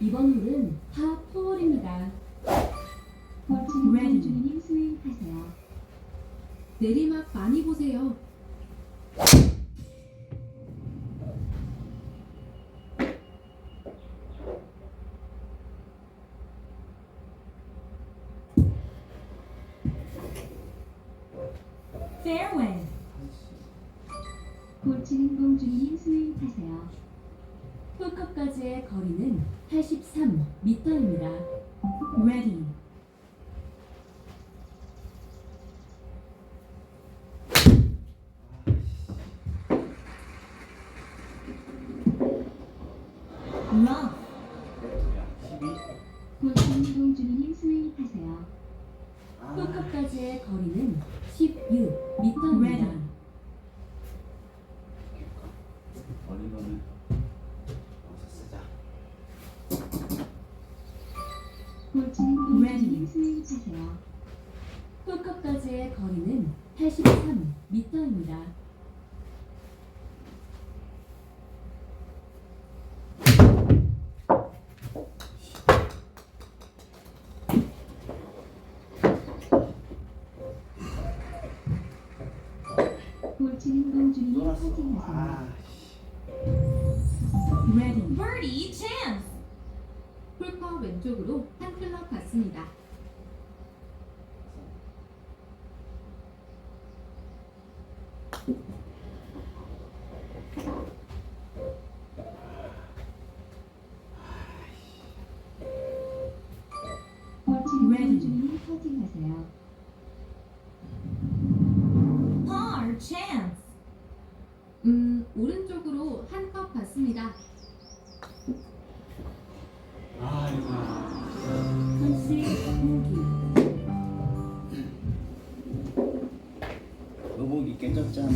이번 홀은 파4홀입니다. 멋진 Ready. 공주님 스윙하세요. 내리막 많이 보세요. fairway, 멋진 공주님 스윙하세요. 홀컵까지의 거리는 83m입니다. ready, 거리는 16m입니다. Ready. 버린 거는 공주님 Ready. 스윙하세요. 홀컵까지의 거리는 83m입니다. 멋진 공주님 놀았어. 파팅하세요. 아, ready, Birdie. 홀컵 왼쪽으로 한 클럽 갔습니다. chance. 음, 오른쪽으로 한 컵 갔습니다. 너복이 깨졌잖아.